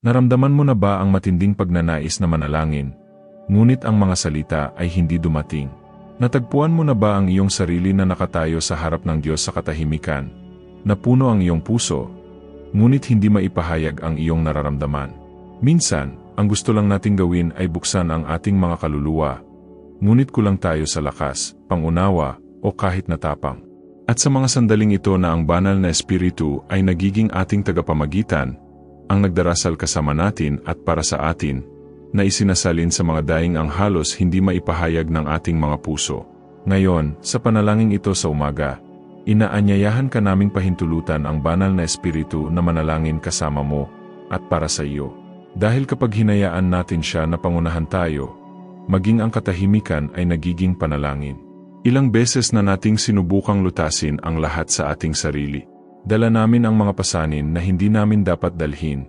Naramdaman mo na ba ang matinding pagnanais na manalangin? Ngunit ang mga salita ay hindi dumating. Natagpuan mo na ba ang iyong sarili na nakatayo sa harap ng Diyos sa katahimikan? Napuno ang iyong puso, ngunit hindi maipahayag ang iyong nararamdaman. Minsan, ang gusto lang nating gawin ay buksan ang ating mga kaluluwa. Ngunit kulang tayo sa lakas, pangunawa, o kahit natapang. At sa mga sandaling ito na ang banal na espiritu ay nagiging ating tagapamagitan, ang nagdarasal kasama natin at para sa atin, na isinasalin sa mga daing ang halos hindi maipahayag ng ating mga puso. Ngayon, sa panalangin ito sa umaga, inaanyayahan ka naming pahintulutan ang banal na espiritu na manalangin kasama mo at para sa iyo. Dahil kapag hinayaan natin siya na pangunahan tayo, maging ang katahimikan ay nagiging panalangin. Ilang beses na nating sinubukang lutasin ang lahat sa ating sarili. Dala namin ang mga pasanin na hindi namin dapat dalhin.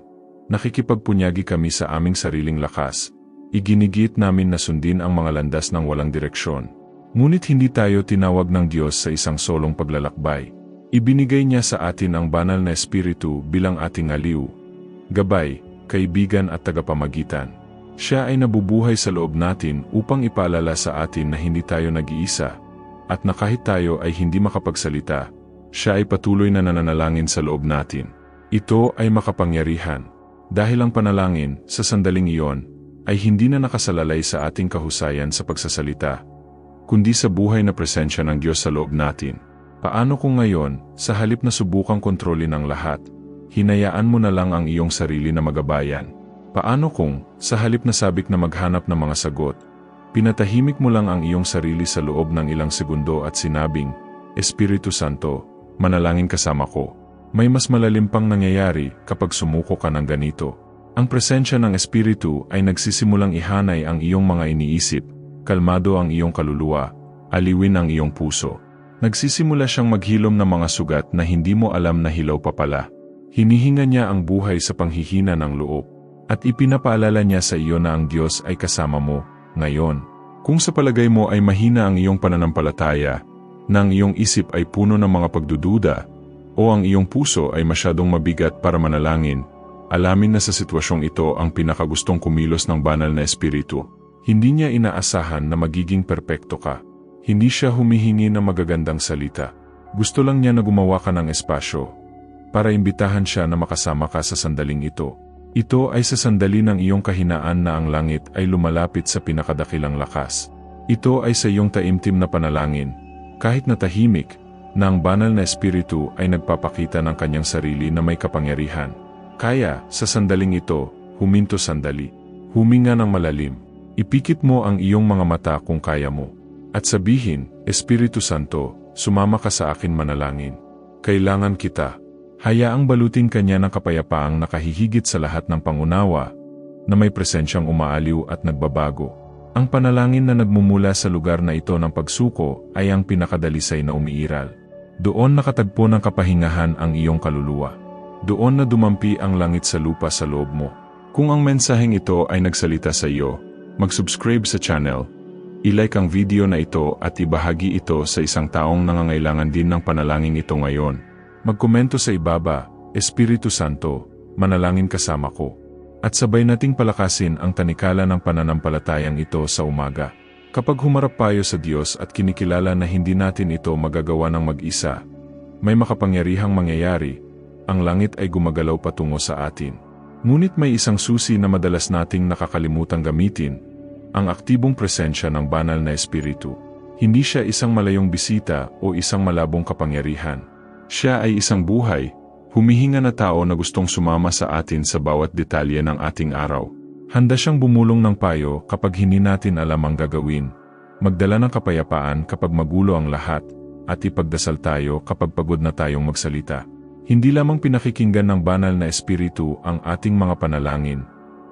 Nakikipagpunyagi kami sa aming sariling lakas. Iginigit namin na sundin ang mga landas ng walang direksyon. Ngunit hindi tayo tinawag ng Diyos sa isang solong paglalakbay. Ibinigay niya sa atin ang banal na espiritu bilang ating aliw, gabay, kaibigan at tagapamagitan. Siya ay nabubuhay sa loob natin upang ipaalala sa atin na hindi tayo nag-iisa, at na kahit tayo ay hindi makapagsalita, siya ay patuloy na nananalangin sa loob natin. Ito ay makapangyarihan. Dahil ang panalangin, sa sandaling iyon, ay hindi na nakasalalay sa ating kahusayan sa pagsasalita, kundi sa buhay na presensya ng Diyos sa loob natin. Paano kung ngayon, sa halip na subukang kontrolin ang lahat, hinayaan mo na lang ang iyong sarili na magabayan? Paano kung, sa halip na sabik na maghanap ng mga sagot, pinatahimik mo lang ang iyong sarili sa loob ng ilang segundo at sinabing, Espiritu Santo, manalangin kasama ko. May mas malalim pang nangyayari kapag sumuko ka ng ganito. Ang presensya ng Espiritu ay nagsisimulang ihanay ang iyong mga iniisip, kalmado ang iyong kaluluwa, aliwin ang iyong puso. Nagsisimula siyang maghilom ng mga sugat na hindi mo alam na hilaw pa pala. Hinihinga niya ang buhay sa panghihina ng loob. At ipinapaalala niya sa iyo na ang Diyos ay kasama mo, ngayon. Kung sa palagay mo ay mahina ang iyong pananampalataya, na ang iyong isip ay puno ng mga pagdududa, o ang iyong puso ay masyadong mabigat para manalangin, alamin na sa sitwasyong ito ang pinakagustong kumilos ng banal na espiritu. Hindi niya inaasahan na magiging perpekto ka. Hindi siya humihingi ng magagandang salita. Gusto lang niya na gumawa ka ng espasyo para imbitahan siya na makasama ka sa sandaling ito. Ito ay sa sandali ng iyong kahinaan na ang langit ay lumalapit sa pinakadakilang lakas. Ito ay sa iyong taimtim na panalangin, kahit na tahimik, na ang banal na espiritu ay nagpapakita ng kanyang sarili na may kapangyarihan. Kaya, sa sandaling ito, huminto sandali. Huminga ng malalim. Ipikit mo ang iyong mga mata kung kaya mo. At sabihin, Espiritu Santo, sumama ka sa akin manalangin. Kailangan kita. Hayaang balutin kanya ng kapayapaang nakahihigit sa lahat ng pangunawa, na may presensyang umaaliw at nagbabago. Ang panalangin na nagmumula sa lugar na ito ng pagsuko ay ang pinakadalisay na umiiral. Doon nakatagpo ng kapahingahan ang iyong kaluluwa. Doon na dumampi ang langit sa lupa sa loob mo. Kung ang mensaheng ito ay nagsalita sa iyo, mag-subscribe sa channel, ilike ang video na ito at ibahagi ito sa isang taong nangangailangan din ng panalangin ito ngayon. Magkomento sa ibaba, Espiritu Santo, manalangin kasama ko. At sabay nating palakasin ang tanikala ng pananampalatayang ito sa umaga. Kapag humarap tayo sa Diyos at kinikilala na hindi natin ito magagawa ng mag-isa, may makapangyarihang mangyayari, ang langit ay gumagalaw patungo sa atin. Ngunit may isang susi na madalas nating nakakalimutang gamitin, ang aktibong presensya ng banal na espiritu. Hindi siya isang malayong bisita o isang malabong kapangyarihan. Siya ay isang buhay, humihinga na tao na gustong sumama sa atin sa bawat detalye ng ating araw. Handa siyang bumulong ng payo kapag hindi natin alam ang gagawin, magdala ng kapayapaan kapag magulo ang lahat, at ipagdasal tayo kapag pagod na tayong magsalita. Hindi lamang pinakikinggan ng banal na espiritu ang ating mga panalangin,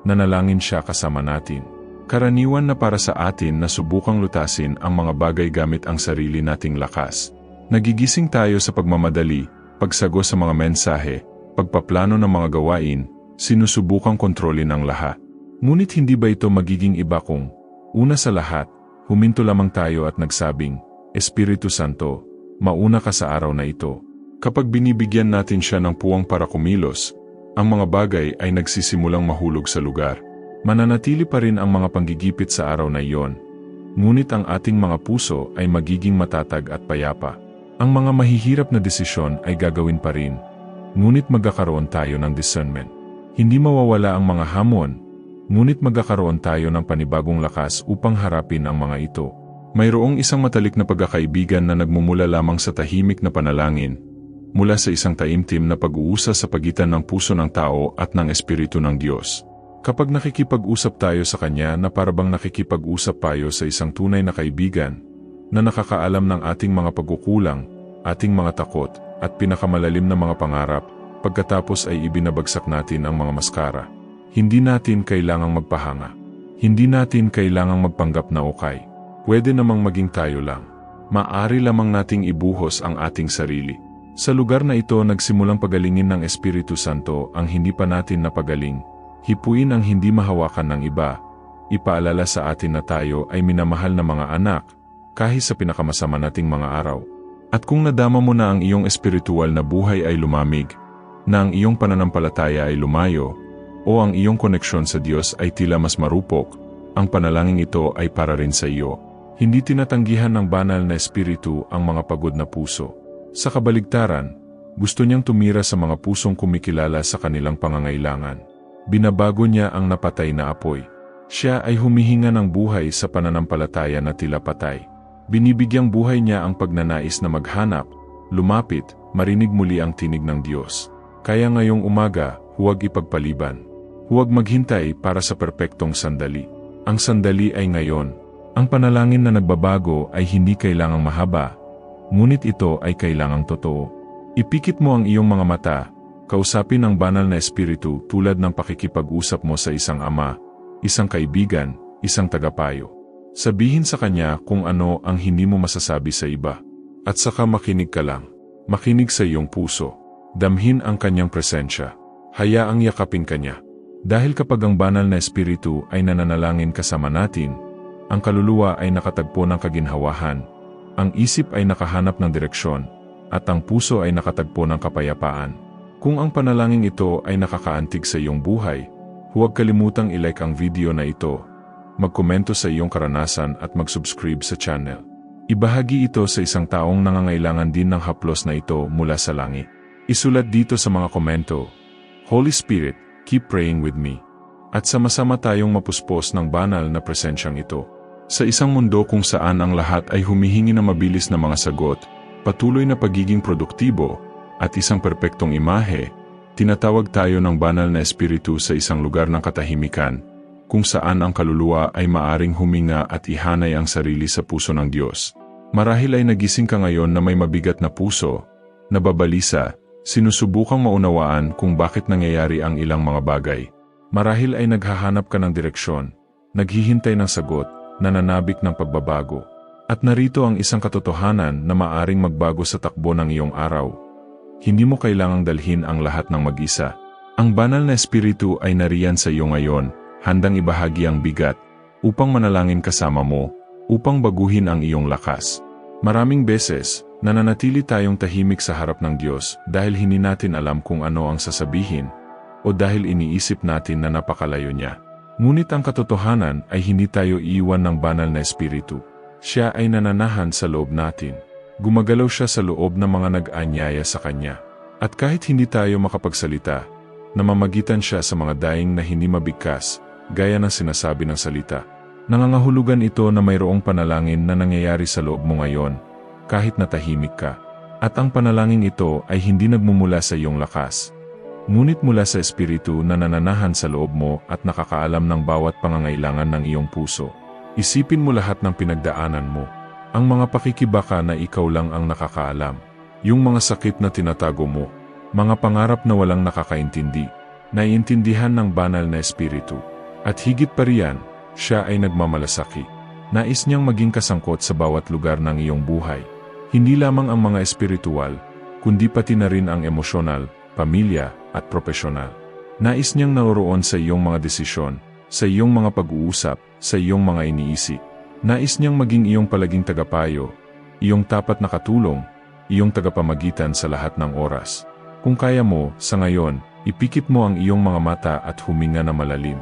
nanalangin siya kasama natin. Karaniwan na para sa atin na subukang lutasin ang mga bagay gamit ang sarili nating lakas. Nagigising tayo sa pagmamadali, pagsago sa mga mensahe, pagpaplano ng mga gawain, sinusubukang kontrolin ang lahat. Ngunit hindi ba ito magiging iba kung, una sa lahat, huminto lamang tayo at nagsabing, Espiritu Santo, mauna ka sa araw na ito. Kapag binibigyan natin siya ng puwang para kumilos, ang mga bagay ay nagsisimulang mahulog sa lugar. Mananatili pa rin ang mga panggigipit sa araw na iyon. Ngunit ang ating mga puso ay magiging matatag at payapa. Ang mga mahihirap na desisyon ay gagawin pa rin. Ngunit magkakaroon tayo ng discernment. Hindi mawawala ang mga hamon, ngunit magkakaroon tayo ng panibagong lakas upang harapin ang mga ito. Mayroong isang matalik na pagkakaibigan na nagmumula lamang sa tahimik na panalangin, mula sa isang taimtim na pag-uusa sa pagitan ng puso ng tao at ng Espiritu ng Diyos. Kapag nakikipag-usap tayo sa Kanya na parabang nakikipag-usap tayo sa isang tunay na kaibigan, na nakakaalam ng ating mga pagkukulang, ating mga takot, at pinakamalalim na mga pangarap, pagkatapos ay ibinabagsak natin ang mga maskara. Hindi natin kailangang magpahanga. Hindi natin kailangang magpanggap na okay. Pwede namang maging tayo lang. Maari lamang nating ibuhos ang ating sarili. Sa lugar na ito nagsimulang pagalingin ng Espiritu Santo ang hindi pa natin napagaling. Hipuin ang hindi mahawakan ng iba. Ipaalala sa atin na tayo ay minamahal na mga anak, kahit sa pinakamasama nating mga araw. At kung nadama mo na ang iyong espiritual na buhay ay lumamig, na ang iyong pananampalataya ay lumayo, o ang iyong koneksyon sa Diyos ay tila mas marupok, ang panalangin ito ay para rin sa iyo. Hindi tinatanggihan ng banal na espiritu ang mga pagod na puso. Sa kabaligtaran, gusto niyang tumira sa mga pusong kumikilala sa kanilang pangangailangan. Binabago niya ang napatay na apoy. Siya ay humihinga ng buhay sa pananampalataya na tila patay. Binibigyang buhay niya ang pagnanais na maghanap, lumapit, marinig muli ang tinig ng Diyos. Kaya ngayong umaga, huwag ipagpaliban. Huwag maghintay para sa perpektong sandali. Ang sandali ay ngayon. Ang panalangin na nagbabago ay hindi kailangang mahaba, ngunit ito ay kailangang totoo. Ipikit mo ang iyong mga mata, kausapin ang banal na espiritu tulad ng pakikipag-usap mo sa isang ama, isang kaibigan, isang tagapayo. Sabihin sa kanya kung ano ang hindi mo masasabi sa iba. At saka makinig ka lang. Makinig sa iyong puso. Damhin ang kanyang presensya. Hayaang yakapin kanya. Dahil kapag ang banal na espiritu ay nananalangin kasama natin, ang kaluluwa ay nakatagpo ng kaginhawahan, ang isip ay nakahanap ng direksyon, at ang puso ay nakatagpo ng kapayapaan. Kung ang panalangin ito ay nakakaantig sa iyong buhay, huwag kalimutang ilike ang video na ito, magkomento sa iyong karanasan at mag-subscribe sa channel. Ibahagi ito sa isang taong nangangailangan din ng haplos na ito mula sa langit. Isulat dito sa mga komento, Holy Spirit, keep praying with me. At sama-sama tayong mapuspos ng banal na presensyang ito. Sa isang mundo kung saan ang lahat ay humihingi ng mabilis na mga sagot, patuloy na pagiging produktibo, at isang perpektong imahe, tinatawag tayo ng banal na espiritu sa isang lugar ng katahimikan, kung saan ang kaluluwa ay maaring huminga at ihanay ang sarili sa puso ng Diyos. Marahil ay nagising ka ngayon na may mabigat na puso, nababalisa, sinusubukang maunawaan kung bakit nangyayari ang ilang mga bagay. Marahil ay naghahanap ka ng direksyon, naghihintay ng sagot, nananabik ng pagbabago. At narito ang isang katotohanan na maaring magbago sa takbo ng iyong araw. Hindi mo kailangang dalhin ang lahat ng mag-isa. Ang banal na espiritu ay nariyan sa iyo ngayon, handang ibahagi ang bigat, upang manalangin kasama mo, upang baguhin ang iyong lakas. Maraming beses, nananatili tayong tahimik sa harap ng Diyos dahil hindi natin alam kung ano ang sasabihin, o dahil iniisip natin na napakalayo niya. Ngunit ang katotohanan ay hindi tayo iiwan ng banal na espiritu. Siya ay nananahan sa loob natin. Gumagalaw siya sa loob ng mga nag-anyaya sa Kanya. At kahit hindi tayo makapagsalita, namamagitan siya sa mga daing na hindi mabigkas, gaya ng sinasabi ng salita. Nangangahulugan ito na mayroong panalangin na nangyayari sa loob mo ngayon, kahit natahimik ka. At ang panalangin ito ay hindi nagmumula sa iyong lakas, ngunit mula sa espiritu na nananahan sa loob mo at nakakaalam ng bawat pangangailangan ng iyong puso. Isipin mo lahat ng pinagdaanan mo. Ang mga pakikibaka na ikaw lang ang nakakaalam. Yung mga sakit na tinatago mo. Mga pangarap na walang nakakaintindi. Naiintindihan ng banal na espiritu. At higit pa riyan, siya ay nagmamalasaki. Nais niyang maging kasangkot sa bawat lugar ng iyong buhay. Hindi lamang ang mga espiritual, kundi pati na rin ang emosyonal, pamilya, at propesyonal. Nais niyang naroroon sa iyong mga desisyon, sa iyong mga pag-uusap, sa iyong mga iniisip. Nais niyang maging iyong palaging tagapayo, iyong tapat na katulong, iyong tagapamagitan sa lahat ng oras. Kung kaya mo, sa ngayon, Ipikit mo ang iyong mga mata at huminga na malalim.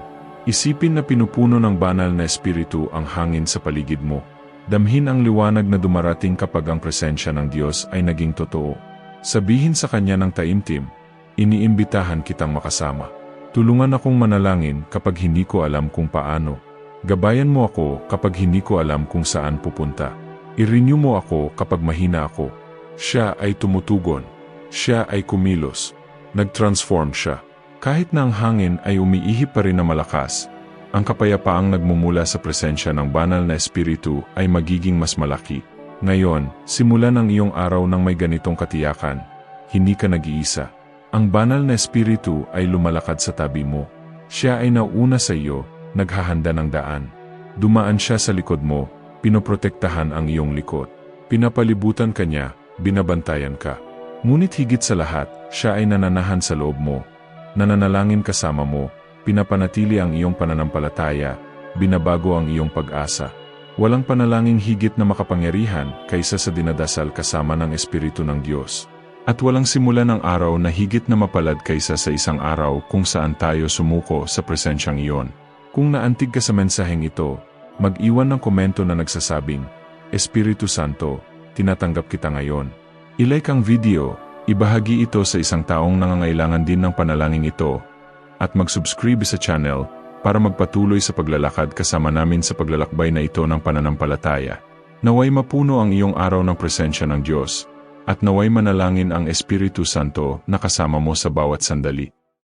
Isipin na pinupuno ng banal na espiritu ang hangin sa paligid mo. Damhin ang liwanag na dumarating kapag ang presensya ng Diyos ay naging totoo. Sabihin sa Kanya ng taimtim, iniimbitahan kitang makasama. Tulungan akong manalangin kapag hindi ko alam kung paano. Gabayan mo ako kapag hindi ko alam kung saan pupunta. I-renew mo ako kapag mahina ako. Siya ay tumutugon. Siya ay kumilos. Nag-transform siya. Kahit na ang hangin ay umiihip pa rin na malakas, ang kapayapaang nagmumula sa presensya ng banal na espiritu ay magiging mas malaki. Ngayon, simulan ang iyong araw ng may ganitong katiyakan. Hindi ka nag-iisa. Ang banal na espiritu ay lumalakad sa tabi mo. Siya ay nauna sa iyo, naghahanda ng daan. Dumaan siya sa likod mo, pinoprotektahan ang iyong likod. Pinapalibutan ka niya, binabantayan ka. Ngunit higit sa lahat, siya ay nananahan sa loob mo. Nananalangin kasama mo, pinapanatili ang iyong pananampalataya, binabago ang iyong pag-asa. Walang panalangin higit na makapangyarihan kaysa sa dinadasal kasama ng Espiritu ng Diyos. At walang simula ng araw na higit na mapalad kaysa sa isang araw kung saan tayo sumuko sa presensyang iyon. Kung naantig ka sa mensaheng ito, mag-iwan ng komento na nagsasabing, Espiritu Santo, tinatanggap kita ngayon. I-like ang video, ibahagi ito sa isang taong nangangailangan din ng panalangin ito, at mag-subscribe sa channel para magpatuloy sa paglalakad kasama namin sa paglalakbay na ito ng pananampalataya. Naway mapuno ang iyong araw ng presensya ng Diyos, at naway manalangin ang Espiritu Santo na kasama mo sa bawat sandali.